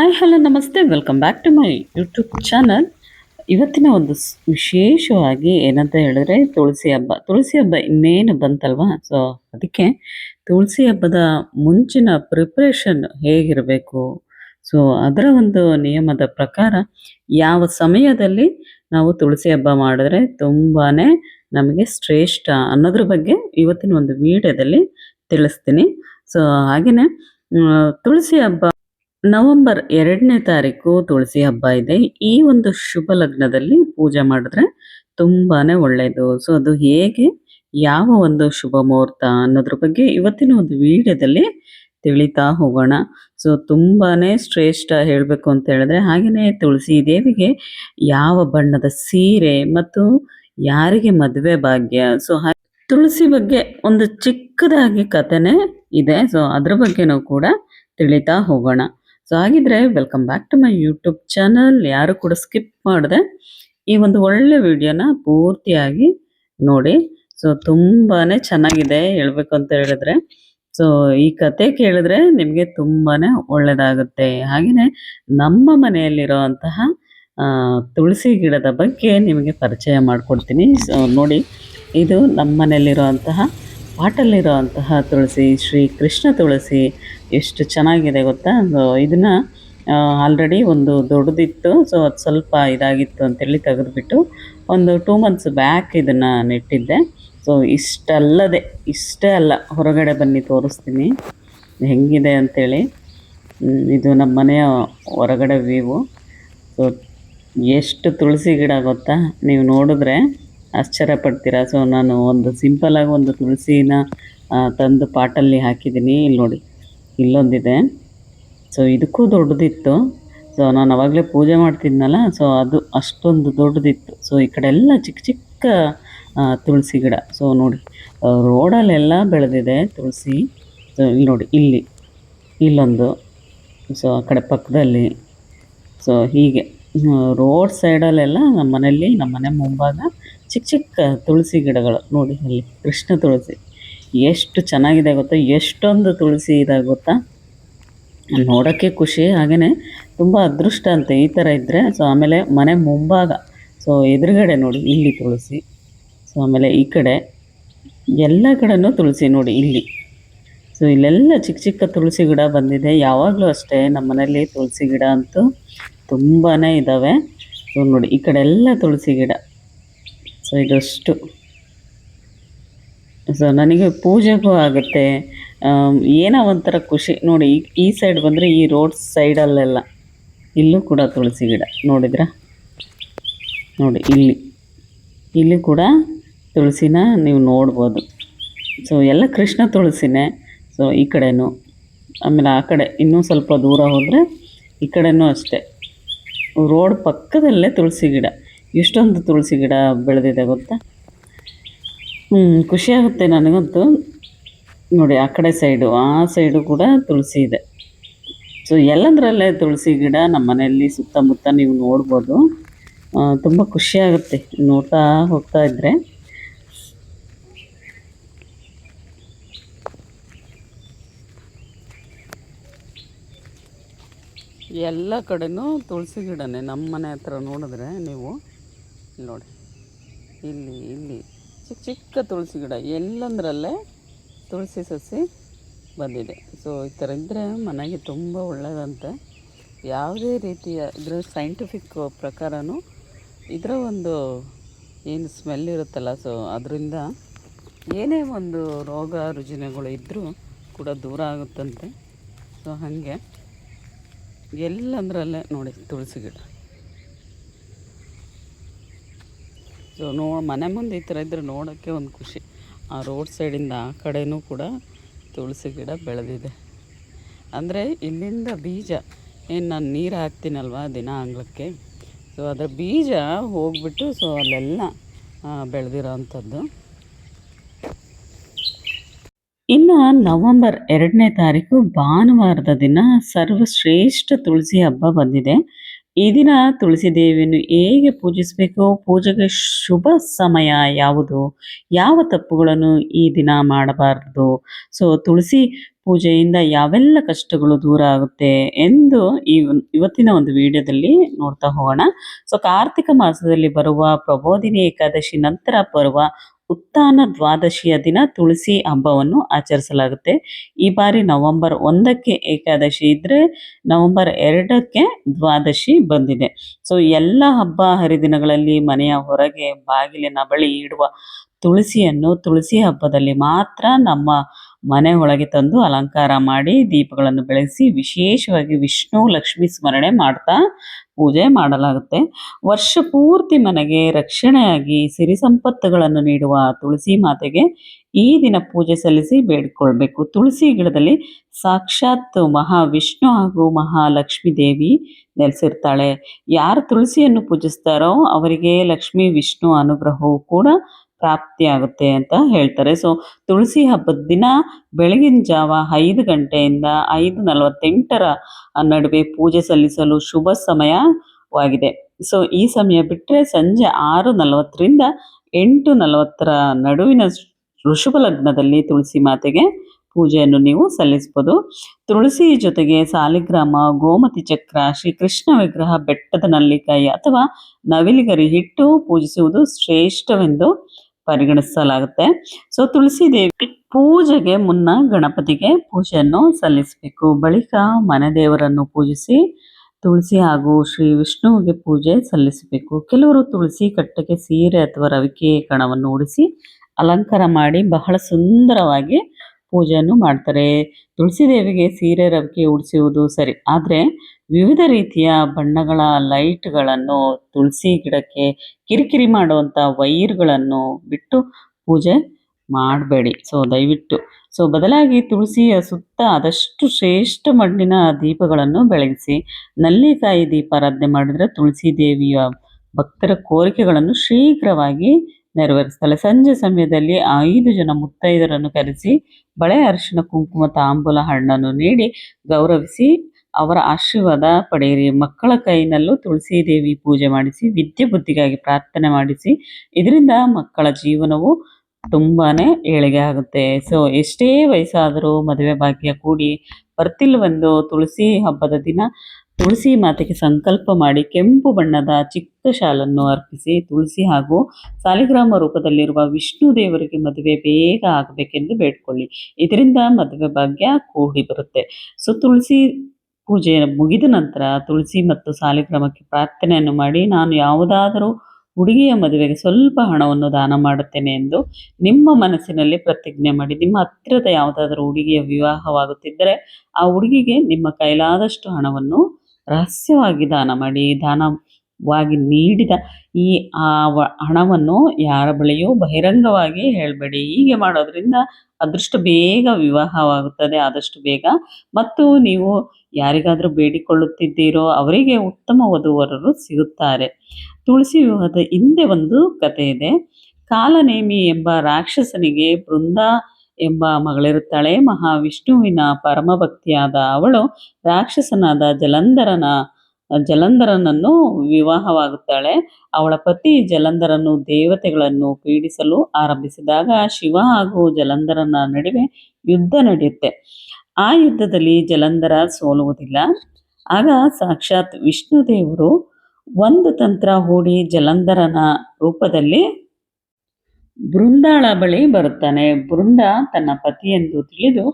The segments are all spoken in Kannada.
ಹಾಯ್, ಹಲೋ, ನಮಸ್ತೆ. Welcome back to my YouTube channel ಇವತ್ತಿನ ಒಂದು ವಿಶೇಷವಾಗಿ ಏನಂತ ಹೇಳಿದ್ರೆ ತುಳಸಿ ಹಬ್ಬ. ತುಳಸಿ ಹಬ್ಬ ಇನ್ನೇನು ಬಂತಲ್ವಾ? ಸೊ ಅದಕ್ಕೆ ತುಳಸಿ ಹಬ್ಬದ ಮುಂಚಿನ ಪ್ರಿಪ್ರೇಷನ್ ಹೇಗಿರಬೇಕು? ಸೊ ಅದರ ಒಂದು ನಿಯಮದ ಪ್ರಕಾರ ಯಾವ ಸಮಯದಲ್ಲಿ ನಾವು ತುಳಸಿ ಹಬ್ಬ ಮಾಡಿದ್ರೆ ತುಂಬಾನೇ ನಮಗೆ ಶ್ರೇಷ್ಠ ಅನ್ನೋದ್ರ ಬಗ್ಗೆ ಇವತ್ತಿನ ಒಂದು ವಿಡಿಯೋದಲ್ಲಿ ತಿಳಿಸ್ತೀನಿ. ಸೊ ಹಾಗೆಯೇ ತುಳಸಿ ಹಬ್ಬ ನವೆಂಬರ್ ಎರಡನೇ ತಾರೀಕು ತುಳಸಿ ಹಬ್ಬ ಇದೆ. ಈ ಒಂದು ಶುಭ ಲಗ್ನದಲ್ಲಿ ಪೂಜೆ ಮಾಡಿದ್ರೆ ತುಂಬಾನೇ ಒಳ್ಳೆಯದು ಸೊ ಅದು ಹೇಗೆ, ಯಾವ ಒಂದು ಶುಭ ಮುಹೂರ್ತ ಅನ್ನೋದ್ರ ಬಗ್ಗೆ ಇವತ್ತಿನ ಒಂದು ವಿಡಿಯೋದಲ್ಲಿ ತಿಳಿತಾ ಹೋಗೋಣ. ಸೊ ತುಂಬಾನೇ ಶ್ರೇಷ್ಠ ಹೇಳಬೇಕು ಅಂತ ಹೇಳಿದ್ರೆ ಹಾಗೆಯೇ ತುಳಸಿ ದೇವಿಗೆ ಯಾವ ಬಣ್ಣದ ಸೀರೆ ಮತ್ತು ಯಾರಿಗೆ ಮದುವೆ ಭಾಗ್ಯ? ಸೊ ತುಳಸಿ ಬಗ್ಗೆ ಒಂದು ಚಿಕ್ಕದಾಗಿ ಕಥೆನೇ ಇದೆ. ಸೊ ಅದ್ರ ಬಗ್ಗೆನೂ ಕೂಡ ತಿಳಿತಾ ಹೋಗೋಣ. ಸೊ ಹಾಗಿದ್ರೆ welcome back to my YouTube channel ಯಾರು ಕೂಡ ಸ್ಕಿಪ್ ಮಾಡಿದೆ, ಈ ಒಂದು ಒಳ್ಳೆ ವಿಡಿಯೋನ ಪೂರ್ತಿಯಾಗಿ ನೋಡಿ. ಸೊ ತುಂಬಾನೇ ಚೆನ್ನಾಗಿದೆ ಹೇಳ್ಬೇಕು ಅಂತ ಹೇಳಿದ್ರೆ. ಸೊ ಈ ಕತೆ ಕೇಳಿದ್ರೆ ನಿಮಗೆ ತುಂಬಾನೇ ಒಳ್ಳೇದಾಗುತ್ತೆ. ಹಾಗೆಯೇ ನಮ್ಮ ಮನೆಯಲ್ಲಿರುವಂತಹ ತುಳಸಿ ಗಿಡದ ಬಗ್ಗೆ ನಿಮಗೆ ಪರಿಚಯ ಮಾಡಿಕೊಡ್ತೀನಿ. ಸೊ ನೋಡಿ, ಇದು ನಮ್ಮ ಮನೆಯಲ್ಲಿರುವಂತಹ ಪಾಟಲ್ಲಿರುವಂತಹ ತುಳಸಿ ಶ್ರೀ ಕೃಷ್ಣ ತುಳಸಿ ಎಷ್ಟು ಚೆನ್ನಾಗಿದೆ ಗೊತ್ತಾ? ಇದನ್ನ ಆಲ್ರೆಡಿ ಒಂದು ದೊಡ್ಡದಿತ್ತು ಸೊ ಅದು ಸ್ವಲ್ಪ ಇದಾಗಿತ್ತು ಅಂತೇಳಿ ತೆಗೆದುಬಿಟ್ಟು ಒಂದು ಟೂ ಮಂತ್ಸ್ ಬ್ಯಾಕ್ ಇದನ್ನು ನೆಟ್ಟಿದ್ದೆ. ಸೊ ಇಷ್ಟಲ್ಲದೆ ಇಷ್ಟೇ ಅಲ್ಲ ಹೊರಗಡೆ ಬನ್ನಿ ತೋರಿಸ್ತೀನಿ. ಹೆಂಗಿದೆ ಹ್ಮ್, ಇದು ನಮ್ಮ ಮನೆಯ ಹೊರಗಡೆ ವ್ಯೂವು ಸೊ ಎಷ್ಟು ತುಳಸಿ ಗಿಡ ಗೊತ್ತಾ? ನೀವು ನೋಡಿದ್ರೆ ಆಶ್ಚರ್ಯ ಪಡ್ತೀರಾ? ಸೊ ನಾನು ಒಂದು ಸಿಂಪಲಾಗಿ ಒಂದು ತುಳಸಿನ ತಂದು ಪಾಟಲ್ಲಿ ಹಾಕಿದ್ದೀನಿ. ಇಲ್ಲಿ ನೋಡಿ, ಇಲ್ಲೊಂದಿದೆ. ಸೊ ಇದಕ್ಕೂ ದೊಡ್ಡದಿತ್ತು. ಸೊ ನಾನು ಅವಾಗಲೇ ಪೂಜೆ ಮಾಡ್ತಿದ್ನಲ್ಲ ಸೊ ಅದು ಅಷ್ಟೊಂದು ದೊಡ್ಡದಿತ್ತು. ಸೊ ಈ ಕಡೆ ಎಲ್ಲ ಚಿಕ್ಕ ಚಿಕ್ಕ ತುಳಸಿ ಗಿಡ. ಸೊ ನೋಡಿ ರೋಡಲ್ಲೆಲ್ಲ ಬೆಳೆದಿದೆ ತುಳಸಿ. ಸೊ ಇಲ್ಲಿ ನೋಡಿ, ಇಲ್ಲಿ, ಇಲ್ಲೊಂದು. ಸೊ ಆ ಕಡೆ ಪಕ್ಕದಲ್ಲಿ. ಸೊ ಹೀಗೆ. ರೋಡ್ ಸೈಡಲ್ಲೆಲ್ಲ ನಮ್ಮ ಮನೆಯಲ್ಲಿ, ನಮ್ಮ ಮನೆ ಮುಂಭಾಗ ಚಿಕ್ಕ ಚಿಕ್ಕ ತುಳಸಿ ಗಿಡಗಳು ನೋಡಿ ಅಲ್ಲಿ, ಕೃಷ್ಣ ತುಳಸಿ. ಎಷ್ಟು ಚೆನ್ನಾಗಿದೆ ಗೊತ್ತಾ? ಎಷ್ಟೊಂದು ತುಳಸಿ ಇದೆ ಗೊತ್ತಾ? ನೋಡೋಕ್ಕೆ ಖುಷಿ ಹಾಗೆಯೇ ತುಂಬ ಅದೃಷ್ಟ ಅಂತ ಈ ಥರ ಇದ್ದರೆ ಸೊ, ಆಮೇಲೆ ಮನೆ ಮುಂಭಾಗ, ಸೊ, ಎದುರುಗಡೆ ನೋಡಿ, ಇಲ್ಲಿ ತುಳಸಿ. ಸೊ, ಆಮೇಲೆ ಈ ಕಡೆ ಎಲ್ಲ ಕಡೆನೂ ತುಳಸಿ ನೋಡಿ, ಇಲ್ಲಿ. ಸೊ, ಇಲ್ಲೆಲ್ಲ ಚಿಕ್ಕ ಚಿಕ್ಕ ತುಳಸಿ ಗಿಡ ಬಂದಿದೆ. ಯಾವಾಗಲೂ ಅಷ್ಟೇ ನಮ್ಮ ಮನೆಯಲ್ಲಿ ತುಳಸಿ ಗಿಡ ಅಂತೂ. ತುಂಬಾ ಇದ್ದಾವೆ ಸೊ ನೋಡಿ, ಈ ಕಡೆ ಎಲ್ಲ ತುಳಸಿ ಗಿಡ. ಸೊ ಇದಷ್ಟು. ಸೊ ನನಗೆ ಪೂಜೆಗೂ ಆಗುತ್ತೆ. ಏನೋ ಒಂಥರ ಖುಷಿ. ನೋಡಿ, ಈ ಸೈಡ್ ಬಂದರೆ ಈ ರೋಡ್ ಸೈಡಲ್ಲೆಲ್ಲ ಇಲ್ಲೂ ಕೂಡ ತುಳಸಿ ಗಿಡ. ನೋಡಿದ್ರಾ? ನೋಡಿ, ಇಲ್ಲಿ. ಇಲ್ಲಿ ಕೂಡ ತುಳಸಿನ ನೀವು ನೋಡ್ಬೋದು. ಸೊ ಎಲ್ಲ ಕೃಷ್ಣ ತುಳಸಿನೇ. ಸೊ ಈ ಕಡೆನೂ. ಆಮೇಲೆ ಆ ಕಡೆ ಇನ್ನೂ ಸ್ವಲ್ಪ ದೂರ ಹೋದರೆ ಈ ಕಡೆನೂ ಅಷ್ಟೇ. ರೋಡ್ ಪಕ್ಕದಲ್ಲೇ ತುಳಸಿ ಗಿಡ. ಎಷ್ಟೊಂದು ತುಳಸಿ ಗಿಡ ಬೆಳೆದಿದೆ ಗೊತ್ತಾ? ಹ್ಞೂ ಖುಷಿಯಾಗುತ್ತೆ ನನಗಂತೂ. ನೋಡಿ, ಆ ಕಡೆ ಸೈಡು, ಆ ಸೈಡು ಕೂಡ ತುಳಸಿ ಇದೆ. ಸೊ ಎಲ್ಲಂದ್ರಲ್ಲೇ ತುಳಸಿ ಗಿಡ ನಮ್ಮ ಮನೆಯಲ್ಲಿ ಸುತ್ತಮುತ್ತ ನೀವು ನೋಡ್ಬೋದು. ತುಂಬ ಖುಷಿಯಾಗುತ್ತೆ ನೋಡ್ತಾ ಹೋಗ್ತಾ ಇದ್ದರೆ ಎಲ್ಲ ಕಡೆನೂ ತುಳಸಿ ಗಿಡನೇ. ನಮ್ಮ ಮನೆ ಹತ್ರ ನೋಡಿದ್ರೆ ನೀವು ನೋಡಿ. ಇಲ್ಲಿ ಇಲ್ಲಿ ಚಿಕ್ಕ ಚಿಕ್ಕ ತುಳಸಿ ಗಿಡ. ಎಲ್ಲಂದ್ರಲ್ಲೇ ತುಳಸಿ ಸಸಿ ಬಂದಿದೆ. ಸೊ ಈ ಥರ ಇದ್ದರೆ ಮನೆಗೆ ತುಂಬ ಒಳ್ಳೆಯದಂತೆ ಯಾವುದೇ ರೀತಿಯ ಇದರ ಸೈಂಟಿಫಿಕ್ ಪ್ರಕಾರನೂ ಇದರ ಒಂದು ಏನು ಸ್ಮೆಲ್ ಇರುತ್ತಲ್ಲ ಸೊ ಅದರಿಂದ ಏನೇ ಒಂದು ರೋಗ ರುಜಿನಗಳು ಇದ್ದರೂ ಕೂಡ ದೂರ ಆಗುತ್ತಂತೆ. ಸೊ ಹಾಗೆ. ಎಲ್ಲಂದ್ರಲ್ಲೇ ನೋಡಿ, ತುಳಸಿ ಗಿಡ. ಸೊ ನೋ, ಮನೆ ಮುಂದೆ ಈ ಥರ ಇದ್ದರೆ ನೋಡೋಕ್ಕೆ ಒಂದು ಖುಷಿ. ಆ ರೋಡ್ ಸೈಡಿಂದ ಆ ಕಡೆಯೂ ಕೂಡ ತುಳಸಿ ಗಿಡ ಬೆಳೆದಿದೆ. ಅಂದರೆ ಇಲ್ಲಿಂದ ಬೀಜ, ಏನು ನಾನು ನೀರು ಹಾಕ್ತೀನಲ್ವ ದಿನ ಅಂಗ್ಲಕ್ಕೆ ಸೊ ಅದರ ಬೀಜ ಹೋಗ್ಬಿಟ್ಟು ಸೊ ಅಲ್ಲೆಲ್ಲ ಬೆಳೆದಿರೋ ಅಂಥದ್ದು ಇನ್ನು ನವೆಂಬರ್ ಎರಡನೇ ತಾರೀಕು ಭಾನುವಾರದ ದಿನ ಸರ್ವಶ್ರೇಷ್ಠ ತುಳಸಿ ಹಬ್ಬ ಬಂದಿದೆ. ಈ ದಿನ ತುಳಸಿ ದೇವಿಯನ್ನು ಹೇಗೆ ಪೂಜಿಸಬೇಕು? ಪೂಜೆಗೆ ಶುಭ ಸಮಯ ಯಾವುದು? ಯಾವ ತಪ್ಪುಗಳನ್ನು ಈ ದಿನ ಮಾಡಬಾರ್ದು? ಸೊ ತುಳಸಿ ಪೂಜೆಯಿಂದ ಯಾವೆಲ್ಲ ಕಷ್ಟಗಳು ದೂರ ಆಗುತ್ತೆ ಎಂದು ಇವತ್ತಿನ ಒಂದು ವಿಡಿಯೋದಲ್ಲಿ ನೋಡ್ತಾ ಹೋಗೋಣ. ಸೊ ಕಾರ್ತಿಕ ಮಾಸದಲ್ಲಿ ಬರುವ ಪ್ರಬೋಧಿನಿ ಏಕಾದಶಿ ನಂತರ ಬರುವ ಉತ್ಥಾನ ದ್ವಾದಶಿಯ ದಿನ ತುಳಸಿ ಹಬ್ಬವನ್ನು ಆಚರಿಸಲಾಗುತ್ತೆ. ಈ ಬಾರಿ ನವೆಂಬರ್ ಒಂದಕ್ಕೆ ಏಕಾದಶಿ ಇದ್ರೆ ನವೆಂಬರ್ ಎರಡಕ್ಕೆ ದ್ವಾದಶಿ ಬಂದಿದೆ. ಸೊ ಎಲ್ಲ ಹಬ್ಬ ಹರಿದಿನಗಳಲ್ಲಿ ಮನೆಯ ಹೊರಗೆ ಬಾಗಿಲಿನ ಬಳಿ ಇಡುವ ತುಳಸಿಯನ್ನು ತುಳಸಿ ಹಬ್ಬದಲ್ಲಿ ಮಾತ್ರ ನಮ್ಮ ಮನೆ ಒಳಗೆ ತಂದು ಅಲಂಕಾರ ಮಾಡಿ ದೀಪಗಳನ್ನು ಬೆಳೆಸಿ ವಿಶೇಷವಾಗಿ ವಿಷ್ಣು ಲಕ್ಷ್ಮಿ ಸ್ಮರಣೆ ಮಾಡ್ತಾ ಪೂಜೆ ಮಾಡಲಾಗುತ್ತೆ. ವರ್ಷ ಪೂರ್ತಿ ಮನೆಗೆ ರಕ್ಷಣೆಯಾಗಿ ಸಿರಿ ಸಂಪತ್ತುಗಳನ್ನು ನೀಡುವ ತುಳಸಿ ಮಾತೆಗೆ ಈ ದಿನ ಪೂಜೆ ಸಲ್ಲಿಸಿ ಬೇಡಿಕೊಳ್ಬೇಕು. ತುಳಸಿ ಗಿಡದಲ್ಲಿ ಸಾಕ್ಷಾತ್ ಮಹಾವಿಷ್ಣು ಹಾಗೂ ಮಹಾಲಕ್ಷ್ಮೀ ದೇವಿ ನೆಲೆಸಿರ್ತಾಳೆ. ಯಾರು ತುಳಸಿಯನ್ನು ಪೂಜಿಸ್ತಾರೋ ಅವರಿಗೆ ಲಕ್ಷ್ಮಿ, ವಿಷ್ಣು ಅನುಗ್ರಹವು ಕೂಡ ಪ್ರಾಪ್ತಿಯಾಗುತ್ತೆ ಅಂತ ಹೇಳ್ತಾರೆ. ಸೊ ತುಳಸಿ ಹಬ್ಬದ ದಿನ ಬೆಳಗಿನ ಜಾವ ಐದು ಗಂಟೆಯಿಂದ ಐದು ನಲವತ್ತೆಂಟರ ನಡುವೆ ಪೂಜೆ ಸಲ್ಲಿಸಲು ಶುಭ ಸಮಯವಾಗಿದೆ. ಸೊ ಈ ಸಮಯ ಬಿಟ್ಟರೆ ಸಂಜೆ ಆರು ನಲವತ್ತರಿಂದ ಎಂಟು ನಲವತ್ತರ ನಡುವಿನ ಋಷಭ ಲಗ್ನದಲ್ಲಿ ತುಳಸಿ ಮಾತೆಗೆ ಪೂಜೆಯನ್ನು ನೀವು ಸಲ್ಲಿಸಬಹುದು. ತುಳಸಿ ಜೊತೆಗೆ ಸಾಲಿಗ್ರಾಮ, ಗೋಮತಿ ಚಕ್ರ, ಶ್ರೀಕೃಷ್ಣ ವಿಗ್ರಹ, ಬೆಟ್ಟದ ನಲ್ಲಿಕಾಯಿ ಅಥವಾ ನವಿಲಿಗರಿ ಹಿಟ್ಟು ಪೂಜಿಸುವುದು ಶ್ರೇಷ್ಠವೆಂದು ಪರಿಗಣಿಸಲಾಗುತ್ತೆ. ಸೊ ತುಳಸಿ ದೇವಿ ಪೂಜೆಗೆ ಮುನ್ನ ಗಣಪತಿಗೆ ಪೂಜೆಯನ್ನು ಸಲ್ಲಿಸಬೇಕು. ಬಳಿಕ ಮನೆ ದೇವರನ್ನು ಪೂಜಿಸಿ ತುಳಸಿ ಹಾಗೂ ಶ್ರೀ ವಿಷ್ಣುವಿಗೆ ಪೂಜೆ ಸಲ್ಲಿಸಬೇಕು. ಕೆಲವರು ತುಳಸಿ ಕಟ್ಟಕ್ಕೆ ಸೀರೆ ಅಥವಾ ರವಿಕೆ ಕಣವನ್ನು ಉಡಿಸಿ ಅಲಂಕಾರ ಮಾಡಿ ಬಹಳ ಸುಂದರವಾಗಿ ಪೂಜೆಯನ್ನು ಮಾಡ್ತಾರೆ. ತುಳಸಿ ದೇವಿಗೆ ಸೀರೆ ರವಿಕೆ ಉಡಿಸುವುದು ಸರಿ. ಆದರೆ ವಿವಿಧ ರೀತಿಯ ಬಣ್ಣಗಳ ಲೈಟ್ಗಳನ್ನು ತುಳಸಿ ಗಿಡಕ್ಕೆ ಕಿರಿಕಿರಿ ಮಾಡುವಂಥ ವೈರ್ಗಳನ್ನು ಬಿಟ್ಟು ಪೂಜೆ ಮಾಡಬೇಡಿ. ಸೊ, ದಯವಿಟ್ಟು. ಸೊ, ಬದಲಾಗಿ ತುಳಸಿಯ ಸುತ್ತ ಆದಷ್ಟು ಶ್ರೇಷ್ಠ ಮಣ್ಣಿನ ದೀಪಗಳನ್ನು ಬೆಳಗಿಸಿ. ನಲ್ಲಿಕಾಯಿ ದೀಪಾರಾಧನೆ ಮಾಡಿದರೆ ತುಳಸಿ ದೇವಿಯ ಭಕ್ತರ ಕೋರಿಕೆಗಳನ್ನು ಶೀಘ್ರವಾಗಿ ನೆರವೇರಿಸ್ತಾಳೆ ಸಂಜೆ ಸಮಯದಲ್ಲಿ ಐದು ಜನ ಮುತ್ತೈದರನ್ನು ಕರೆಸಿ ಬಳೆ ಅರಿಶಿನ ಕುಂಕುಮ, ತಾಂಬೂಲ ಹಣ್ಣನ್ನು ನೀಡಿ ಗೌರವಿಸಿ ಅವರ ಆಶೀರ್ವಾದ ಪಡೆಯಿರಿ. ಮಕ್ಕಳ ಕೈನಲ್ಲೂ ತುಳಸಿ ದೇವಿ ಪೂಜೆ ಮಾಡಿಸಿ, ವಿದ್ಯೆ ಬುದ್ಧಿಗಾಗಿ ಪ್ರಾರ್ಥನೆ ಮಾಡಿಸಿ, ಇದರಿಂದ ಮಕ್ಕಳ ಜೀವನವು ತುಂಬಾನೇ ಏಳಿಗೆ ಆಗುತ್ತೆ. ಸೊ, ಎಷ್ಟೇ ವಯಸ್ಸಾದರೂ ಮದುವೆ ಭಾಗ್ಯ ಕೂಡಿ ಬರ್ತಿಲ್ವೆಂದು ತುಳಸಿ ಹಬ್ಬದ ದಿನ ತುಳಸಿ ಮಾತೆಗೆ ಸಂಕಲ್ಪ ಮಾಡಿ ಕೆಂಪು ಬಣ್ಣದ ಚಿಕ್ಕ ಶಾಲನ್ನು ಅರ್ಪಿಸಿ ತುಳಸಿ ಹಾಗೂ ಸಾಲಿಗ್ರಾಮ ರೂಪದಲ್ಲಿರುವ ವಿಷ್ಣು ದೇವರಿಗೆ ಮದುವೆ ಬೇಗ ಆಗಬೇಕೆಂದು ಬೇಡ್ಕೊಳ್ಳಿ. ಇದರಿಂದ ಮದುವೆ ಭಾಗ್ಯ ಕೂಡಿ ಬರುತ್ತೆ. ಸೊ, ತುಳಸಿ ಪೂಜೆ ಮುಗಿದ ನಂತರ ತುಳಸಿ ಮತ್ತು ಸಾಲಿಗ್ರಾಮಕ್ಕೆ ಪ್ರಾರ್ಥನೆಯನ್ನು ಮಾಡಿ ನಾನು ಯಾವುದಾದರೂ ಹುಡುಗಿಯ ಮದುವೆಗೆ ಸ್ವಲ್ಪ ಹಣವನ್ನು ದಾನ ಮಾಡುತ್ತೇನೆ ಎಂದು ನಿಮ್ಮ ಮನಸ್ಸಿನಲ್ಲಿ ಪ್ರತಿಜ್ಞೆ ಮಾಡಿ ನಿಮ್ಮ ಹತ್ತಿರದ ಯಾವುದಾದರೂ ಹುಡುಗಿಯ ವಿವಾಹವಾಗುತ್ತಿದ್ದರೆ ಆ ಹುಡುಗಿಗೆ ನಿಮ್ಮ ಕೈಲಾದಷ್ಟು ಹಣವನ್ನು ರಹಸ್ಯವಾಗಿ ದಾನ ಮಾಡಿ, ದಾನವಾಗಿ ನೀಡಿದ ಈ ಆ ಹಣವನ್ನು ಯಾರ ಬಳಿಯೂ ಬಹಿರಂಗವಾಗಿ ಹೇಳಬೇಡಿ. ಹೀಗೆ ಮಾಡೋದ್ರಿಂದ ಅದೃಷ್ಟ ಬೇಗ ವಿವಾಹವಾಗುತ್ತದೆ, ಆದಷ್ಟು ಬೇಗ. ಮತ್ತು ನೀವು ಯಾರಿಗಾದರೂ ಬೇಡಿಕೊಳ್ಳುತ್ತಿದ್ದೀರೋ ಅವರಿಗೆ ಉತ್ತಮ ವಧುವರರು ಸಿಗುತ್ತಾರೆ. ತುಳಸಿ ವಿವಾಹದ ಹಿಂದೆ ಒಂದು ಕಥೆ ಇದೆ. ಕಾಲನೇಮಿ ಎಂಬ ರಾಕ್ಷಸನಿಗೆ ಬೃಂದ ಎಂಬ ಮಗಳಿರುತ್ತಾಳೆ. ಮಹಾವಿಷ್ಣುವಿನ ಪರಮಭಕ್ತಿಯಾದ ಅವಳು ರಾಕ್ಷಸನಾದ ಜಲಂಧರನ, ಜಲಂಧರನನ್ನು ವಿವಾಹವಾಗುತ್ತಾಳೆ. ಅವಳ ಪತಿ ಜಲಂಧರನು ದೇವತೆಗಳನ್ನು ಪೀಡಿಸಲು ಆರಂಭಿಸಿದಾಗ ಶಿವ ಹಾಗೂ ಜಲಂಧರನ ನಡುವೆ ಯುದ್ಧ ನಡೆಯುತ್ತೆ. ಆ ಯುದ್ಧದಲ್ಲಿ ಜಲಂಧರ ಸೋಲುವುದಿಲ್ಲ. ಆಗ ಸಾಕ್ಷಾತ್ ವಿಷ್ಣು ದೇವರು ಒಂದು ತಂತ್ರ ಹೂಡಿ ಜಲಂಧರನ ರೂಪದಲ್ಲಿ ಬೃಂದಾಳ ಬಳಿ ಬರುತ್ತಾನೆ. ಬೃಂದ ತನ್ನ ಪತಿಯೆಂದು ತಿಳಿದು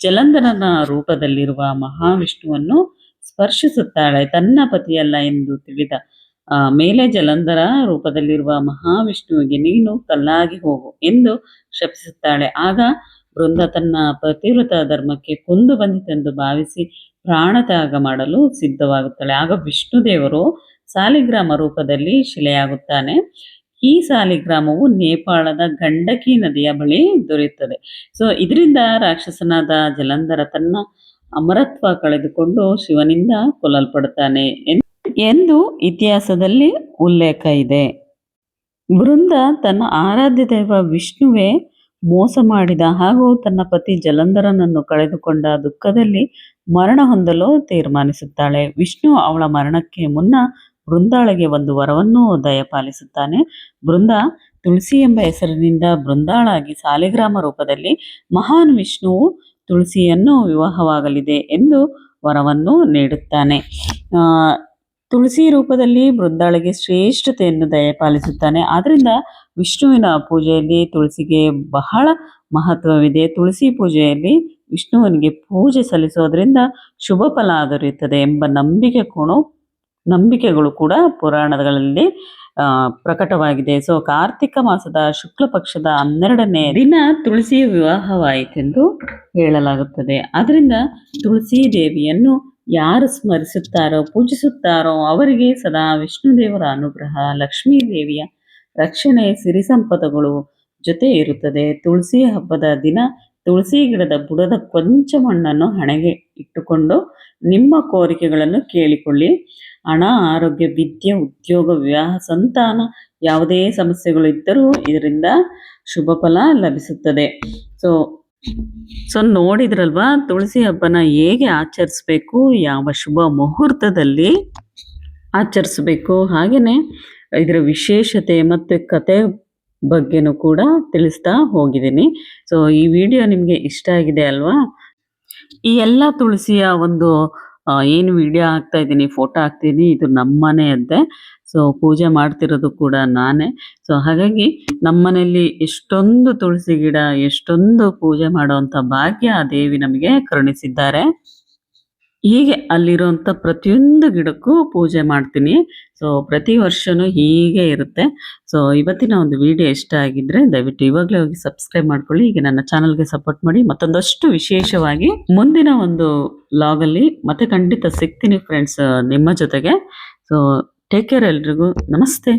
ಜಲಂಧರನ ರೂಪದಲ್ಲಿರುವ ಮಹಾವಿಷ್ಣುವನ್ನು ಸ್ಪರ್ಶಿಸುತ್ತಾಳೆ. ತನ್ನ ಪತಿಯಲ್ಲ ಎಂದು ತಿಳಿದ ಮೇಲೆ ಜಲಂಧರ ರೂಪದಲ್ಲಿರುವ ಮಹಾವಿಷ್ಣುವಿಗೆ ನೀನು ಕಲ್ಲಾಗಿ ಹೋಗು ಎಂದು ಶಪಿಸುತ್ತಾಳೆ. ಆಗ ಬೃಂದ ತನ್ನ ಪತಿವೃತ ಧರ್ಮಕ್ಕೆ ಕುಂದು ಬಂದಿತೆಂದು ಭಾವಿಸಿ ಪ್ರಾಣತ್ಯಾಗ ಮಾಡಲು ಸಿದ್ಧವಾಗುತ್ತಾಳೆ. ಆಗ ವಿಷ್ಣು ದೇವರು ಸಾಲಿಗ್ರಾಮ ರೂಪದಲ್ಲಿ ಶಿಲೆಯಾಗುತ್ತಾನೆ. ಈ ಸಾಲಿಗ್ರಾಮವು ನೇಪಾಳದ ಗಂಡಕಿ ನದಿಯ ಬಳಿ ದೊರೆಯುತ್ತದೆ. ಸೊ ಇದರಿಂದ ರಾಕ್ಷಸನಾದ ಜಲಂಧರ ತನ್ನ ಅಮರತ್ವ ಕಳೆದುಕೊಂಡು ಶಿವನಿಂದ ಕೊಲ್ಲಲ್ಪಡುತ್ತಾನೆ ಎಂದು ಇತಿಹಾಸದಲ್ಲಿ ಉಲ್ಲೇಖ ಇದೆ. ಬೃಂದ ತನ್ನ ಆರಾಧ್ಯ ದೈವ ವಿಷ್ಣುವೇ ಮೋಸ ಮಾಡಿದ ಹಾಗೂ ತನ್ನ ಪತಿ ಜಲಂಧರನನ್ನು ಕಳೆದುಕೊಂಡ ದುಃಖದಲ್ಲಿ ಮರಣ ಹೊಂದಲು ತೀರ್ಮಾನಿಸುತ್ತಾಳೆ. ವಿಷ್ಣು ಅವಳ ಮರಣಕ್ಕೆ ಮುನ್ನ ಬೃಂದಾಳಿಗೆ ಒಂದು ವರವನ್ನು ದಯಪಾಲಿಸುತ್ತಾನೆ ಬೃಂದ ತುಳಸಿ ಎಂಬ ಹೆಸರಿನಿಂದ ಬೃಂದಾಳಾಗಿ ಸಾಲಿಗ್ರಾಮ ರೂಪದಲ್ಲಿ ಮಹಾನ್ ವಿಷ್ಣುವು ತುಳಸಿಯನ್ನು ವಿವಾಹವಾಗಲಿದೆ ಎಂದು ವರವನ್ನು ನೀಡುತ್ತಾನೆ. ತುಳಸಿ ರೂಪದಲ್ಲಿ ಬೃಂದಾಳಿಗೆ ಶ್ರೇಷ್ಠತೆಯನ್ನು ದಯಪಾಲಿಸುತ್ತಾನೆ ಆದ್ದರಿಂದ ವಿಷ್ಣುವಿನ ಪೂಜೆಯಲ್ಲಿ ತುಳಸಿಗೆ ಬಹಳ ಮಹತ್ವವಿದೆ. ತುಳಸಿ ಪೂಜೆಯಲ್ಲಿ ವಿಷ್ಣುವನಿಗೆ ಪೂಜೆ ಸಲ್ಲಿಸೋದ್ರಿಂದ ಶುಭ ಫಲ ದೊರೆಯುತ್ತದೆ ಎಂಬ ನಂಬಿಕೆ ಕೂಡ ನಂಬಿಕೆಗಳು ಕೂಡ ಪುರಾಣಗಳಲ್ಲಿ ಪ್ರಕಟವಾಗಿದೆ. ಸೊ ಕಾರ್ತಿಕ ಮಾಸದ ಶುಕ್ಲ ಪಕ್ಷದ ಹನ್ನೆರಡನೇ ದಿನ ತುಳಸಿ ವಿವಾಹವಾಯಿತೆಂದು ಹೇಳಲಾಗುತ್ತದೆ. ಅದರಿಂದ ತುಳಸಿ ದೇವಿಯನ್ನು ಯಾರು ಸ್ಮರಿಸುತ್ತಾರೋ, ಪೂಜಿಸುತ್ತಾರೋ ಅವರಿಗೆ ಸದಾ ವಿಷ್ಣು ದೇವರ ಅನುಗ್ರಹ, ಲಕ್ಷ್ಮೀ ದೇವಿಯ ರಕ್ಷಣೆ ಸಿರಿ ಸಂಪದಗಳು ಜೊತೆ ಇರುತ್ತದೆ ತುಳಸಿ ಹಬ್ಬದ ದಿನ ತುಳಸಿ ಗಿಡದ ಬುಡದ ಕೊಂಚ ಮಣ್ಣನ್ನು ಹಣೆಗೆ ಇಟ್ಟುಕೊಂಡು ನಿಮ್ಮ ಕೋರಿಕೆಗಳನ್ನು ಕೇಳಿಕೊಳ್ಳಿ. ಹಣ, ಆರೋಗ್ಯ, ವಿದ್ಯೆ, ಉದ್ಯೋಗ, ವಿವಾಹ, ಸಂತಾನ ಯಾವುದೇ ಸಮಸ್ಯೆಗಳು ಇದ್ದರೂ ಇದರಿಂದ ಶುಭ ಫಲ ಲಭಿಸುತ್ತದೆ. ಸೊ ಸೊ ನೋಡಿದ್ರಲ್ವಾ, ತುಳಸಿ ಹಬ್ಬನ ಹೇಗೆ ಆಚರಿಸ್ಬೇಕು, ಯಾವ ಶುಭ ಮುಹೂರ್ತದಲ್ಲಿ ಆಚರಿಸ್ಬೇಕು ಹಾಗೆಯೇ ಇದರ ವಿಶೇಷತೆ ಮತ್ತು ಕತೆ ಬಗ್ಗೆನೂ ಕೂಡ ತಿಳಿಸ್ತಾ ಹೋಗಿದ್ದೀನಿ. ಸೊ ಈ ವಿಡಿಯೋ ನಿಮಗೆ ಇಷ್ಟ ಆಗಿದೆ ಅಲ್ವಾ? ಈ ಎಲ್ಲ ತುಳಸಿಯ ಒಂದು ಏನು ವಿಡಿಯೋ ಹಾಕ್ತಾ ಇದ್ದೀನಿ ಫೋಟೋ ಹಾಕ್ತೀನಿ, ಇದು ನಮ್ಮನೆಯದ್ದೇ ಸೊ ಪೂಜೆ ಮಾಡ್ತಿರೋದು ಕೂಡ ನಾನೇ. ಸೊ ಹಾಗಾಗಿ ನಮ್ಮನೆಯಲ್ಲಿ ಎಷ್ಟೊಂದು ತುಳಸಿ ಗಿಡ, ಎಷ್ಟೊಂದು ಪೂಜೆ ಮಾಡುವಂಥ ಭಾಗ್ಯ ಆ ದೇವಿ ನಮಗೆ ಕರುಣಿಸಿದ್ದಾರೆ. ಹೀಗೆ ಅಲ್ಲಿರುವಂಥ ಪ್ರತಿಯೊಂದು ಗಿಡಕ್ಕೂ ಪೂಜೆ ಮಾಡ್ತೀನಿ. ಸೊ ಪ್ರತಿ ವರ್ಷವೂ ಹೀಗೆ ಇರುತ್ತೆ. ಸೊ ಇವತ್ತಿನ ಒಂದು ವಿಡಿಯೋ ಇಷ್ಟ ಆಗಿದ್ರೆ ದಯವಿಟ್ಟು ಇವಾಗಲೇ ಹೋಗಿ ಸಬ್ಸ್ಕ್ರೈಬ್ ಮಾಡ್ಕೊಳ್ಳಿ. ಈಗ ನನ್ನ ಚಾನಲ್ಗೆ ಸಪೋರ್ಟ್ ಮಾಡಿ ಮತ್ತೊಂದಷ್ಟು ವಿಶೇಷವಾಗಿ ಮುಂದಿನ ಒಂದು ಲಾಗಲ್ಲಿ ಮತ್ತೆ ಖಂಡಿತ ಸಿಗ್ತೀನಿ ಫ್ರೆಂಡ್ಸ್ ನಿಮ್ಮ ಜೊತೆಗೆ. ಸೊ ಟೇಕ್ ಕೇರ್ ಎಲ್ರಿಗೂ. ನಮಸ್ತೆ.